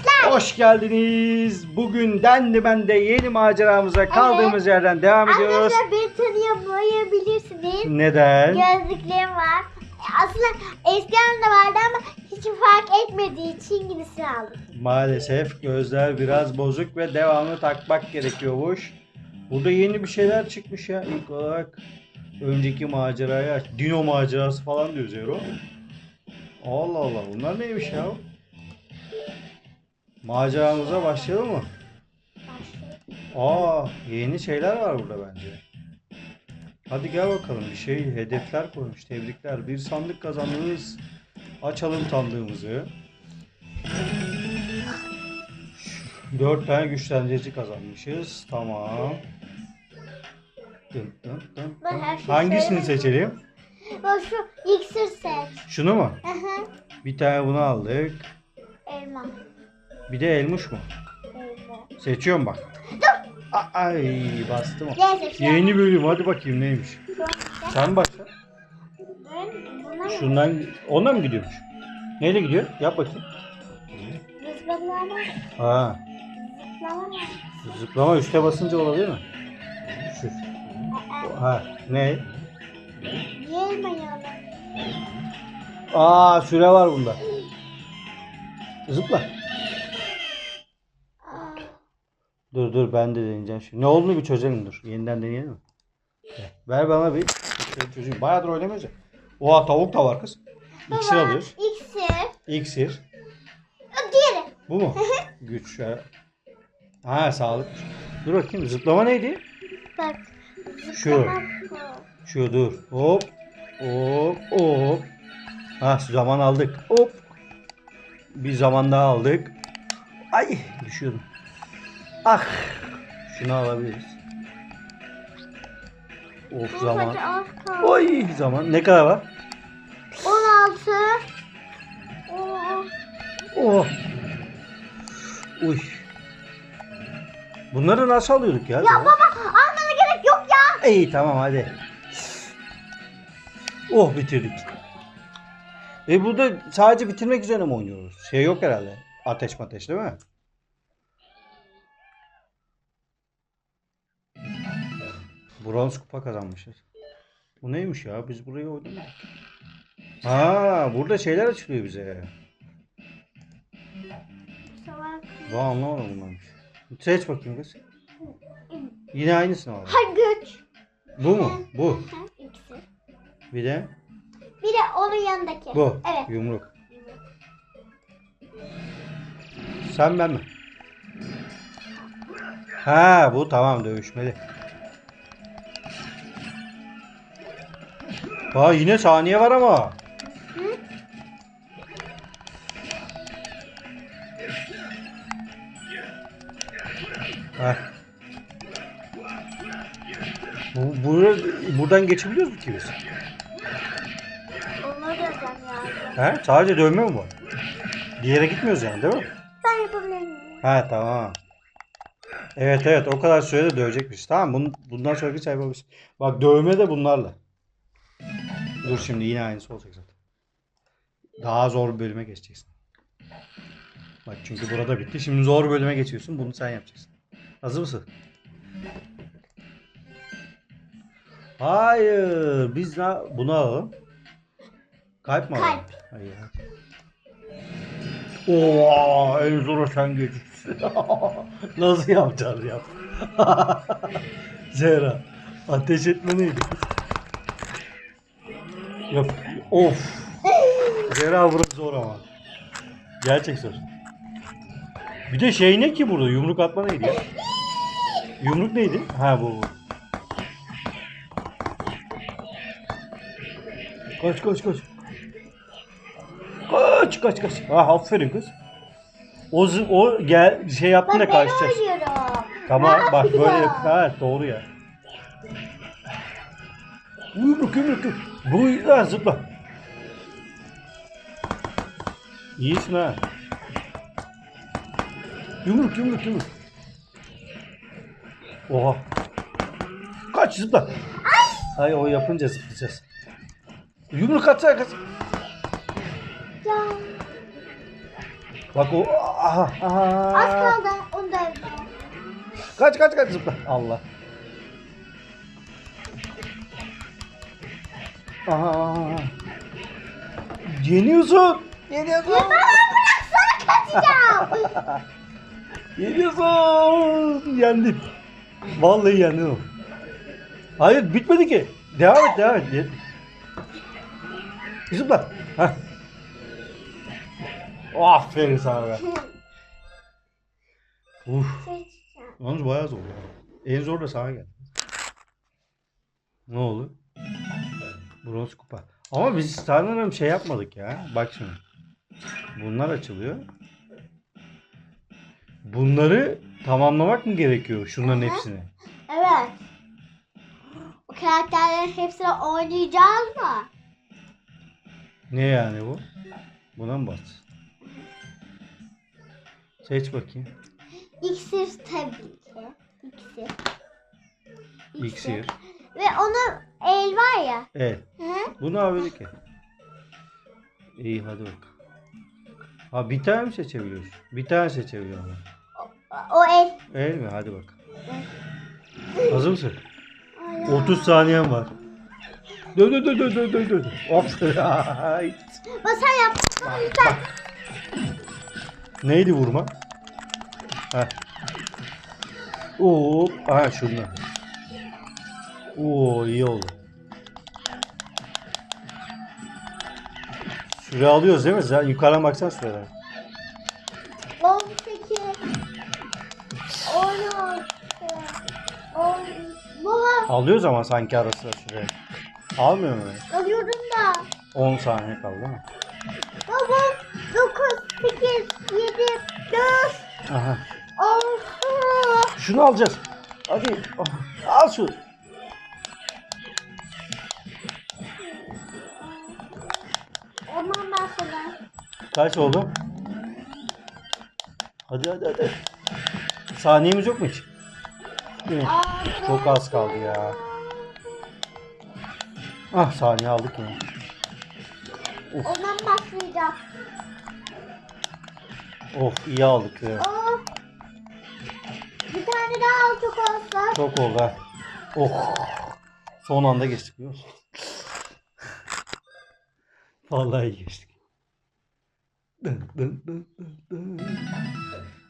arkadaşlar. Hoş geldiniz. Bugün dendi ben de yeni maceramıza kaldığımız yerden devam ediyoruz. Arkadaşlar beni tanıyamayabilirsiniz. Neden? Gözlüklerim var. Aslında eskiden de vardı ama hiç fark etmediği için yenisini aldım. Maalesef gözler biraz bozuk ve devamlı takmak gerekiyormuş. Burada yeni bir şeyler çıkmış ya ilk olarak. Önceki maceraya aç. Dino macerası falan diyor Zero. Allah Allah bunlar neymiş ya? Maceramıza başlayalım mı? Aa yeni şeyler var burada bence. Hadi gel bakalım bir şey hedefler koymuş. Tebrikler. Bir sandık kazandınız. Açalım sandığımızı. Dört tane güçlendirici kazanmışız. Tamam. Dın dın dın dın. Hangisini seçelim? Bak şu iksir seç. Şunu mu? Hı hı. Bir tane bunu aldık. Elma. Bir de elmuş mu? Elma. Seçiyorum bak. A- Ay bastım. Neyse Yeni bölüm hadi bakayım neymiş. Sen başla. Ben buna Şundan ondan mı gidiyormuş? Neyle gidiyor? Yap bakayım. zıplama Ha, zıplama zıplama üste basınca olabilir mi? Şu. Ha, ne? Niye elma? Aa, süre var bunda. Zıpla. Aa, Dur dur ben de deneyeceğim şimdi. Ne olduğunu bir çözelim dur. Yeniden deneyelim mi? Ver bana bir. Şey çözeyim. Bayağıdır oynamıyoruz ya. Oha tavuk da var kız. İksir baba, alıyoruz. İksir. İksir. Diğeri. Bu mu? Güç. ha. Ha sağlık. Dur bakayım zıplama neydi? Bak. Şu. zıplama bu. Şu dur. Hop. Hop. Hop. Ha zaman aldık. Hop. Bir zaman daha aldık. Ay düşüyordum. Ah. Şunu alabiliriz. Of Bu zaman. Oy zaman. Ne kadar var? 16. Oo. Oh. Uy. Bunları nasıl alıyorduk ya? Ya baba almana gerek yok ya. İyi tamam hadi. Oh bitirdik. E burada sadece bitirmek üzere mi oynuyoruz? Şey yok herhalde. Ateş mateş değil mi? Bronz kupa kazanmışız. Bu neymiş ya? Biz burayı oynamadık. Ha, burada şeyler açılıyor bize. Ben anlamadım bunlarmış. Seç bakayım kız. Yine aynısını al. Ha güç. Bu mu? Bu. İksir. Bir de Bir de onun yanındaki. bu. Evet. Yumruk. Sen ben mi? Ha bu tamam dövüşmeli. Aa yine saniye var ama. Heh. Bu, bura- buradan geçebiliyoruz mu ki biz? Sen yani. He? Sadece dövme mi var? Bir yere gitmiyoruz yani değil mi? Ben yapabilir miyim? Ha tamam. Evet evet o kadar sürede dövecekmiş. Tamam bun, bundan sonraki şey yapabiliriz. Bak dövme de bunlarla. Dur şimdi yine aynısı olacak zaten. Daha zor bir bölüme geçeceksin. Bak çünkü burada bitti. Şimdi zor bölüme geçiyorsun. Bunu sen yapacaksın. Hazır mısın? Hayır. Biz ne, bunu alalım. Kalp mi alalım? Kalp. Hayır. Oo, en zoru sen geçmişsin. Nasıl yapacağız yap? Zehra, ateş etme neydi? Yap. Of. Zehra burası zor ama. Gerçek zor. Bir de şey ne ki burada? Yumruk atma neydi ya? Yumruk neydi? Ha bu. bu. Kaç kaç kaç. Kaç kaç kaç. Ha aferin kız. O, o gel şey yaptın Bak da ben kaçacağız. oynuyorum. Tamam bak böyle yap. Ha doğru ya. Yumruk yumruk yumruk. Bu ha, zıpla. İyisin ha. Yumruk yumruk yumruk. Oha. Kaç zıpla. Ay o yapınca zıplayacağız. Yumruk atsana kız. Ya. Bak o Aha, aha. Az kaldı. Onu da. Kaç kaç kaç zıpla. Allah. Aha. Yeniyorsun. Yeniyorsun. Kaçacağım. Yeniyorsun. Yendin. Vallahi yendin. Hayır bitmedi ki. Devam et devam et. Zıpla. Heh. Aferin sana be. Uf. Kaçacağım. Yalnız bayağı zor ya. En zor da sana geldi. Ne oldu? Bronz kupa. Ama biz sanırım şey yapmadık ya. Bak şimdi. Bunlar açılıyor. Bunları tamamlamak mı gerekiyor şunların hepsini? Evet. O karakterlerin hepsini oynayacağız mı? Ne yani bu? Buna mı bas? Seç bakayım. İksir tabii ki. İksir. İksir. Ve onun el var ya. Evet. Hı? Bu ne abi ki? İyi hadi bak. Ha bir tane mi seçebiliyorsun? Bir tane seçebiliyorum. O el. El mi? Hadi bak. Hazır mısın? Ay, 30 saniyen var. Dö dö dö dö dö dö dö. Aferin. Ay. Ama sen yap. Lütfen. Neydi vurma? Ha. Oo, ha şundan. Oo iyi oldu. Süre alıyoruz değil mi? Sen yukarıdan baksana süreden. 18 16 10 Baba Alıyoruz ama sanki ara sıra süre. Almıyor mu? alıyorum da. 10 saniye kaldı değil mi? Baba 9 8 7 4 Aha. 6 Şunu alacağız. Hadi. Ah, Al şu. Kaç oldu? Hadi hadi hadi. Saniyemiz yok mu hiç? Değil mi? Çok az kaldı ya. Ah saniye aldık ya. Ondan başlayacağım. Of iyi aldık ya. Oh. Bir tane daha al çok olsa. Çok oldu ha. Oh. Son anda geçtik biliyor musun? Vallahi geçtik.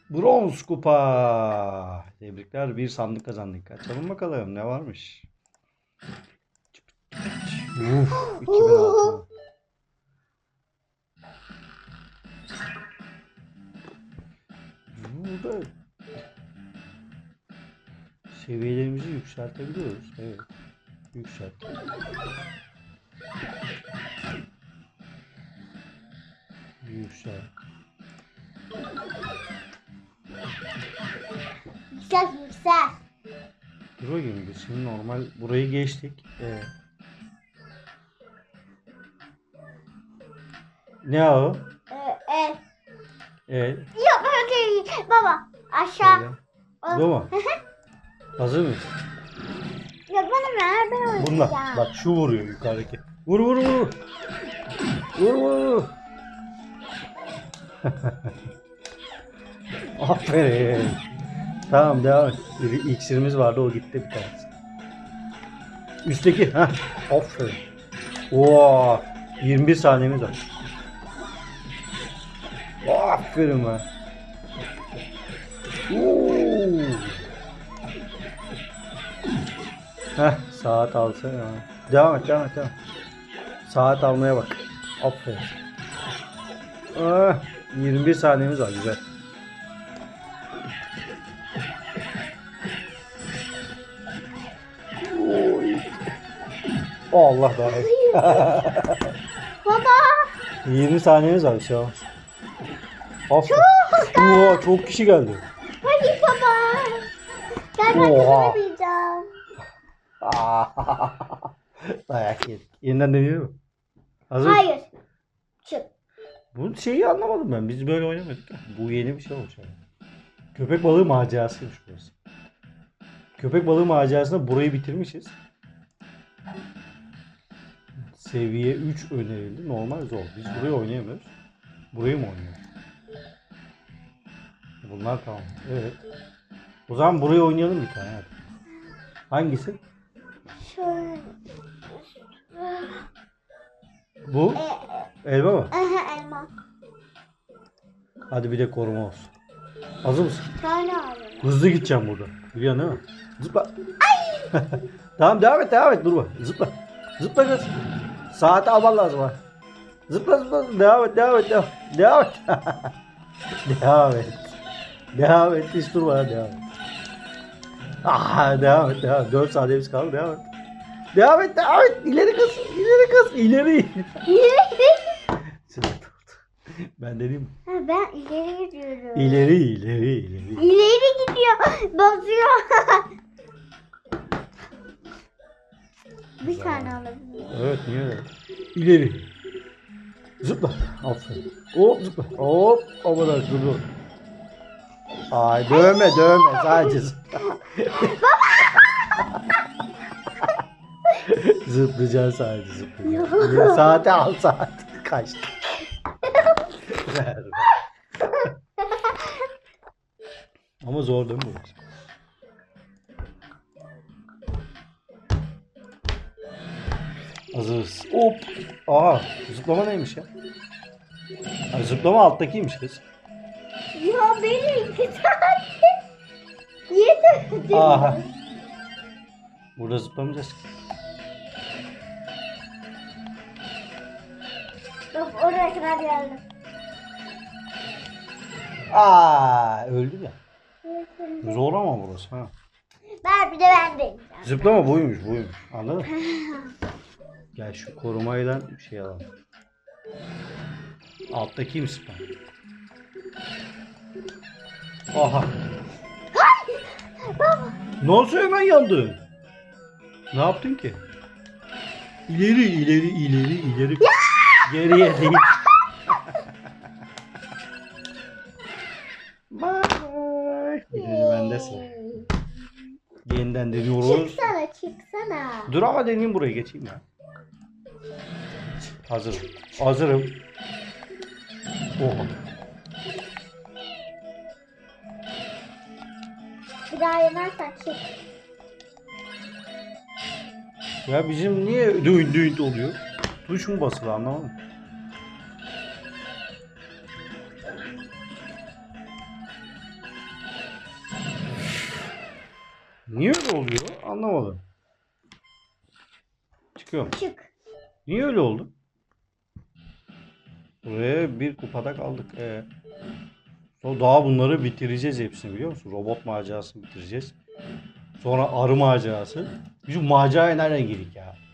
Bronz kupa. Tebrikler bir sandık kazandık. Açalım bakalım ne varmış. Uf, 2006. Burada seviyelerimizi yükseltebiliyoruz. Evet. Yükselt. Yüksel. Yüksel yüksel. Dur bakayım biz şimdi normal burayı geçtik. Evet. Ne o? Ee, el. Evet. Yok öyle. Baba aşağı. Şöyle. Bu mu? Hazır mıyız? Ya bana ver ben oynayacağım. Bununla. Bak şu vuruyor yukarıdaki. Vur vur vur. Vur vur. Aferin. Tamam devam et. Bir iksirimiz vardı o gitti bir tanesi. Üstteki. ha. Aferin. Oo, 21 saniyemiz var. Aferin be. Oo. Heh, saat alsa ya. Devam et, devam et, devam. Saat almaya bak. Aferin. Ah, 21 saniyemiz var, güzel. Oy. Allah daha. Baba. 20 saniyemiz var bir şey olmaz. Aferin. Oo, çok kişi geldi. Hadi baba. Gel ben Oha. kazanamayacağım. Dayak yedik. Yeniden deniyor mu? Hazır. Hayır. Bu şeyi anlamadım ben. Biz böyle oynamadık. ya. Bu yeni bir şey olmuş yani. Köpek balığı macerasıymış burası. Köpek balığı macerasında burayı bitirmişiz. Seviye 3 önerildi. Normal zor. Biz burayı oynayamıyoruz. Burayı mı oynuyoruz? Bunlar tamam. Evet. O zaman buraya oynayalım bir tane. Hadi. Hangisi? Şöyle. Bu? E, Elma mı? aha, elma. Hadi bir de koruma olsun. Hazır mısın? Tane aldım. Hızlı gideceğim burada. Biliyorsun değil mi? Zıpla. tamam devam et devam et durma. Zıpla. Zıpla kız. Saate alman lazım ha. Zıpla zıpla. Devam et devam et devam. Devam et. devam et. Devam et hiç durma devam et. Ah, devam et devam et. 4 saniyemiz kaldı devam et. Devam et devam et. İleri kız. İleri kız. İleri. Sinir oldu. Ben dedim? Ha, ben ileri gidiyorum. İleri ileri ileri. İleri gidiyor. Basıyor. bir tane alabilirim. Evet niye öyle? İleri. Zıpla. Aferin. Hop zıpla. Hop. Dur. Ay dövme dövme sadece zıpla. Zıplayacaksın sadece zıplayacaksın. Bir saate al saat. Kaçtı. Ama zor değil mi bu? Hazırız. Hop. Aa, zıplama neymiş ya? Ay, zıplama alttakiymiş kız. Ya benim iki tane. Niye dövdün? Aha. Burada zıplamayacağız ki. Of oraya kadar geldim. Aa, öldü ya. Zor ama burası ha. Ben bir de ben deneyeceğim. Zıplama buymuş buymuş. Anladın mı? Gel şu korumayla bir şey alalım. Alttakiymiş zıplama. Aha. ne oldu hemen yandın? Ne yaptın ki? İleri ileri ileri ileri. Geriye değil. Bye bye. Birinci bende sıra. Yeniden deniyoruz. Çıksana çıksana. Dur ama deneyeyim buraya geçeyim ya. Hazırım. Hazırım. Oha. Bir daha yenersen çık. Ya bizim niye düğün düğün oluyor? Tuş mu basılı anlamadım. Niye öyle oluyor? Anlamadım. Çıkıyorum. Çık. Niye öyle oldu? Buraya bir kupada kaldık. Ee, sonra daha bunları bitireceğiz hepsini biliyor musun? Robot macerasını bitireceğiz. Sonra arı macerası. Biz bu maceraya nereden girdik ya?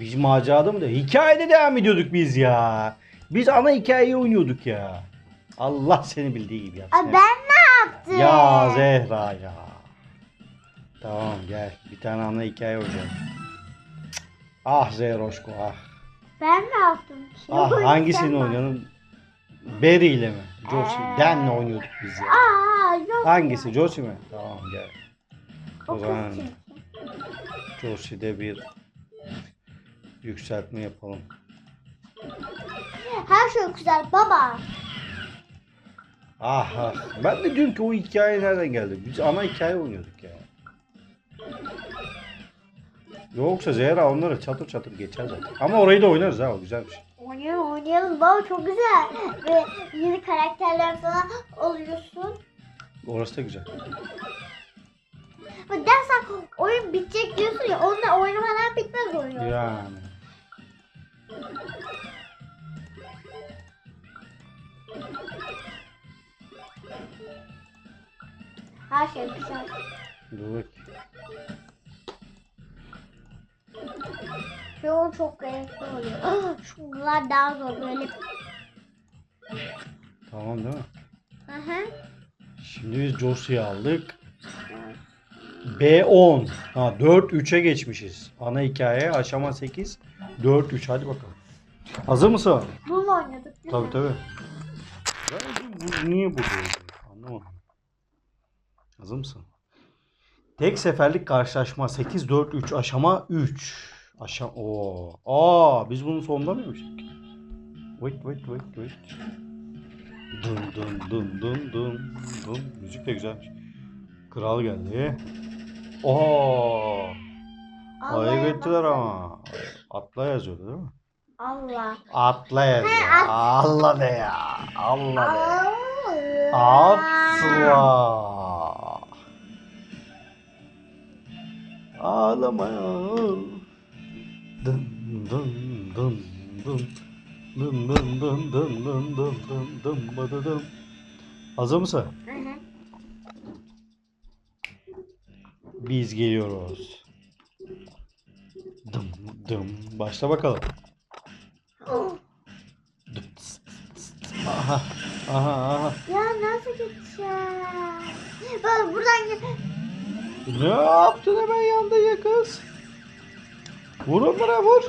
Biz macerada mı da? Hikayede devam ediyorduk biz ya. Biz ana hikayeyi oynuyorduk ya. Allah seni bildiği gibi yapsın. Aa, ben ne yaptım? Ya Zehra ya. Tamam gel. Bir tane ana hikaye. Cık. Ah Zehroşko ah. Ben ne yaptım ki? Ah Oyun hangisini oynayalım? Barry ile mi? Josie. Ee. Dan'le oynuyorduk biz ya. Aa yok. Hangisi? Josie mi? Tamam gel. O O zaman. Josie'de bir yükseltme yapalım. Her şey güzel baba. Ah ah. Ben de diyorum ki o hikaye nereden geldi? Biz ana hikaye oynuyorduk ya. Yoksa Zehra onları çatır çatır geçer zaten. Ama orayı da oynarız ha o güzel bir şey. Oynayalım oynayalım baba çok güzel. Ve yeni karakterler falan oluyorsun. Orası da güzel. Dersen oyun bitecek diyorsun ya onunla oynamadan bitmez oyun. Yani. Her şey güzel. Dur bak. Şu an çok renkli oluyor. Ah, Şunlar daha zor böyle. Tamam değil mi? Hı hı. Şimdi biz Josie'yi aldık. B10. Ha 4-3'e geçmişiz. Ana hikaye aşama 8. 4-3 hadi bakalım. Hazır mısın? Bununla oynadık değil Tabii mi? tabii. Ben bu, niye burada oldu? Anlamadım. Hazır mısın? Tek seferlik karşılaşma 8-4-3 aşama 3. Aşama o. Aa biz bunun sonunda mıymıştık? Wait wait wait wait. Dın dın dın dın dın dın. Müzik de güzelmiş. Kral geldi. Ayıp ettiler bak. ama. Atla yazıyordu değil mi? Allah. Atla yazıyor. Allah de ya. Allah. Allah. Atla. Ağlama. Dın dın dın dın. Dın dın dın dın dın dın dın dın bıdı dın. Hazır mısın? Hı hı. Biz geliyoruz. Dım dım. Başla bakalım. Dım, tıs, tıs, tıs. Aha. Aha aha. Ya nasıl gideceğim? Bak buradan git. Ne yaptın hemen yanda ya kız? Vur onlara vur.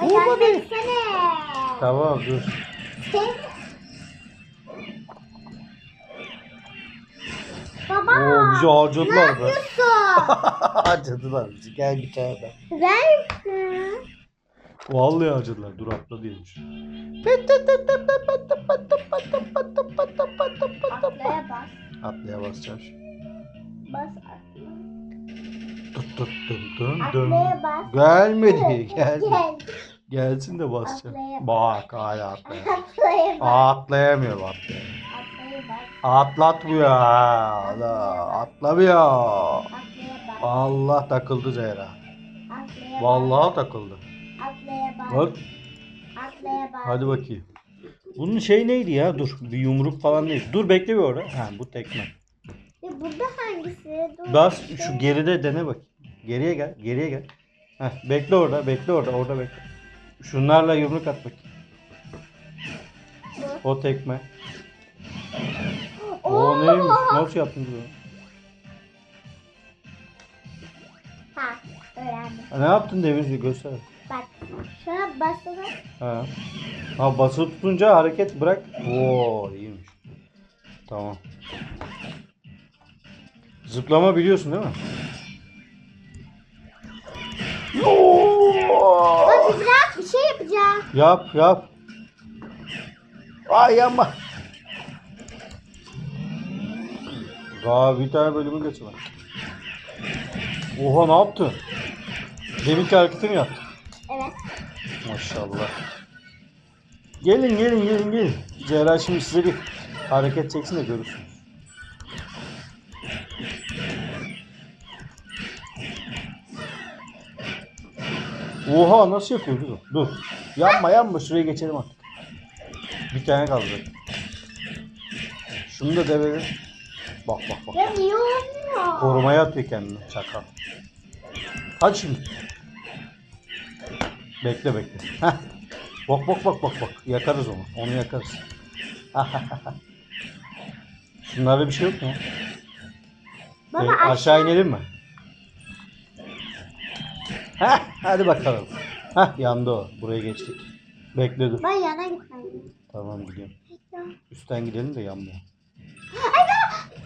Beni. etsene. Tamam dur. Sen... Baba. Oo bizi harcadılar be. harcadılar bizi. Gel daha. Ver misin? Vallahi harcadılar. Dur atla diyormuş. Atlaya bas. Atlaya basacağım şimdi. Bas atla. Tut tut tut tut tut. Atlaya bas. Gelmedi. Gel. Gel. Gelsin de basacağım. Atlaya- Bak hala atlayamıyor. Atlaya bas. Atlayamıyor atlayamıyor. Atlaya bas. Atlatmıyor ha. Atlamıyor. Allah takıldı Zehra. Vallahi takıldı. Bak hadi bakayım. Bunun şey neydi ya? Dur bir yumruk falan değil. Dur bekle bir orada. Ha bu tekme. Ya burada hangisi? Dur. Bas şu geride dene bak. Geriye gel. Geriye gel. Heh, bekle orada. Bekle orada. Orada bekle. Şunlarla yumruk at bak. O tekme. Oo. Neymiş? Nasıl yaptın bunu? Ha öğrendim. Ha, ne yaptın demin göster. Bak şuna basalım. Ha. Ha basılı tutunca hareket bırak. Oo iyiymiş. Tamam. Zıplama biliyorsun değil mi? Yoo! Bak bir şey yapacağım. Yap yap. Ay yanma. Daha bir tane bölümü geçme. Oha ne yaptın? Deminki hareketi mi yaptın? Evet. Maşallah. Gelin gelin gelin gelin. Zehra şimdi size bir hareket çeksin de görürsünüz. Oha nasıl yapıyor kızım? Dur. Yanma yanma şuraya geçelim artık. Bir tane kaldı. Şunu da develim. Bak bak bak. Ya niye olmuyor? Korumaya atıyor kendini çakal. Hadi şimdi. Bekle bekle. Heh. Bak bak bak bak bak. Yakarız onu. Onu yakarız. Şunlarda bir şey yok mu? ya? Baba Ee, aşağı. inelim mi? Heh, hadi bakalım. Heh, yandı o. Buraya geçtik. Bekle dur. Ben yana gitmem. Tamam gidiyorum. Üstten gidelim de yanmıyor.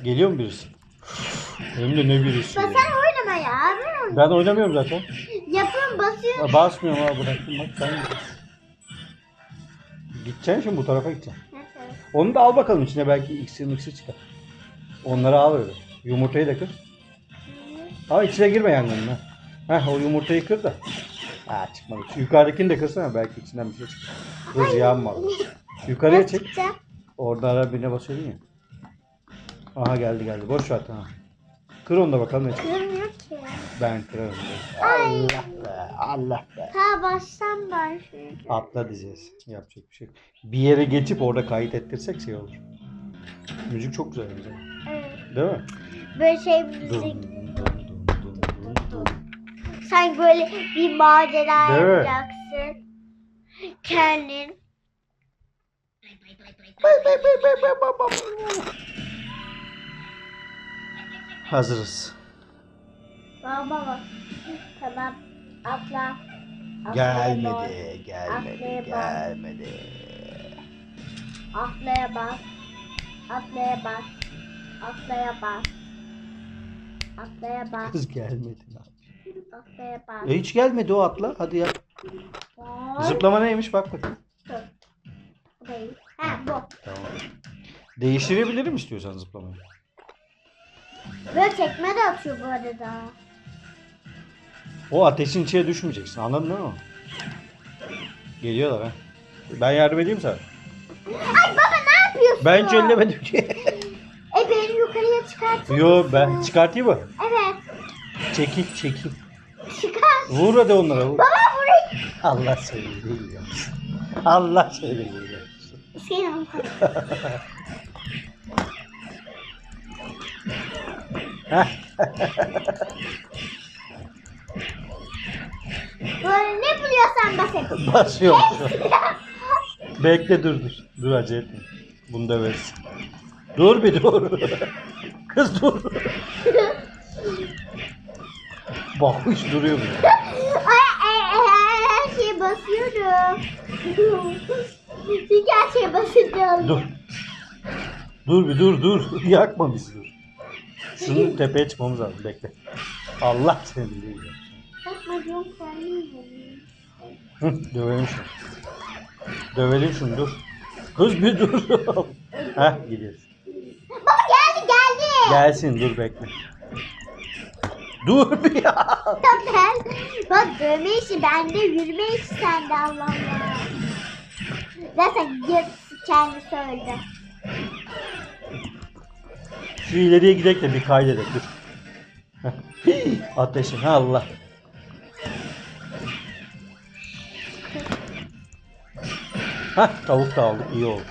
Geliyor mu birisi? Hem de ne birisi? Bak ya. sen oynama ya. Ben. Ben oynamıyorum zaten. Yapıyorum basıyorum. Ya basmıyorum ha bıraktım bak sen. Gideceksin şimdi bu tarafa gideceksin. Nasıl? Onu da al bakalım içine belki iksir miksir çıkar. Onları al öyle. Yumurtayı da kır. Ama içine girme yangınına. Heh o yumurtayı kır da. Ha çıkmadı. Şu yukarıdakini de kırsana belki içinden bir şey çıkar. Kız yanmadı. Yukarıya Nasıl çek. çıkacak? Orada ara birine basıyordun ya. Aha geldi geldi. Boş ver tamam. Kır onu da bakalım. Kırmıyor ki. Ben kırarım. Allah be. Allah be. Ta baştan başlayacağım. Atla diyeceğiz. Yapacak bir şey yok. Bir yere geçip orada kayıt ettirsek şey olur. Müzik çok güzel güzel. Evet. Değil mi? Böyle şey Dum, müzik. dum, dum, dum, dum, dum. Sanki böyle bir macera Değil mi? yapacaksın. Kendin. Hazırız. Baba bak. Tamam. Atla. Atlaya bas. Gelmedi, Atlaya gelmedi, bas. gelmedi. Atlaya bas. Atlaya bas. Atlaya bas. Atlaya bas. Kız gelmedi. Atlaya bas. E hiç gelmedi o atla. Hadi yap. Hop. Zıplama neymiş bak bakayım. Ha bu. Tamam. Değiştirebilirim istiyorsan zıplamayı. Böyle tekme de atıyor bu arada. O ateşin içine düşmeyeceksin. Anladın değil mi? Geliyorlar ha. Ben yardım edeyim sana. Ay baba ne yapıyorsun? Ben hiç ellemedim ki. E beni yukarıya çıkartır Yo mısın? ben çıkartayım mı? Evet. Çekil çekil. Çıkar. Vur hadi onlara vur. Baba burayı. Allah seni yapsın. Allah seni yapsın. Şey. Böyle ne buluyorsan bas et. Basıyorum. Bekle dur dur. Dur acele etme. Bunu döveriz. Dur bir dur. Kız dur. Bakmış duruyor mu? Ay, ay, ay, her şeye basıyorum. Çünkü her şeye basacağım. Dur. Dur bir dur dur. Yakma bizi dur. Şunu tepeye çıkmamız lazım. Bekle. Allah seni diyorum Hı, dövelim şunu. Dövelim şunu dur. Kız bir dur. Heh gidiyoruz. Baba geldi geldi. Gelsin dur bekle. Dur bir ya. Ben, bak dövme işi bende, yürüme işi sende Allah Allah. Zaten yarısı kendi söyledi. Şu ileriye gidelim de bir kaydedelim dur. Ateşin Allah. Hah tavuk da aldık iyi oldu.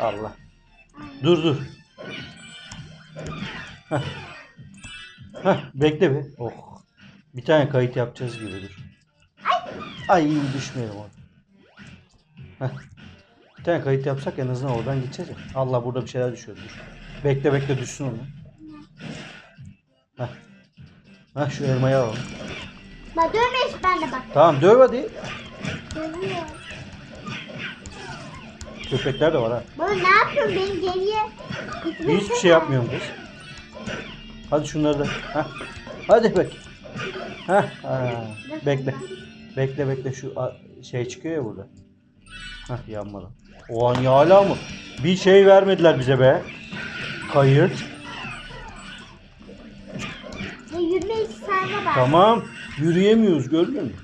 Allah. Dur dur. Hah. Hah bekle be. Oh. Bir tane kayıt yapacağız gibi dur. Ay düşmeyelim orada. Heh. Bir tane kayıt yapsak en azından oradan gideceğiz ya. Allah burada bir şeyler düşüyor. Dur. Bekle bekle düşsün onu. Heh. Heh şu elmayı alalım. Bak dövme işi bende bak. Tamam döv hadi. Dövüyor. Köpekler de var ha. Baba ne yapıyorsun benim geriye? gitmesene. Hiçbir şey yapmıyorum kız. Hadi şunları da. Heh. Hadi bek. Heh. Ha. Bekle. Bekle bekle şu a- şey çıkıyor ya burada. Heh yanmadı. O an ya hala mı? Bir şey vermediler bize be. Yürüme işi sende bak. Tamam. Yürüyemiyoruz görmüyor musun?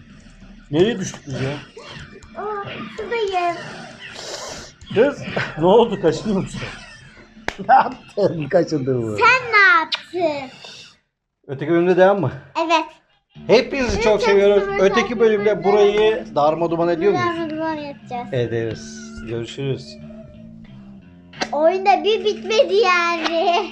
Nereye düştük biz ya? Oo, şuradayım. Kız ne oldu kaçınıyor musun? ne yaptın kaçındın mı? Sen ne yaptın? Öteki bölümde devam mı? Evet. Hepinizi çok çok seviyoruz. Öteki bölümde burayı darma duman ediyor muyuz? Buradan duvar yapacağız. Ederiz. Görüşürüz. Oyunda bir bitmedi yani.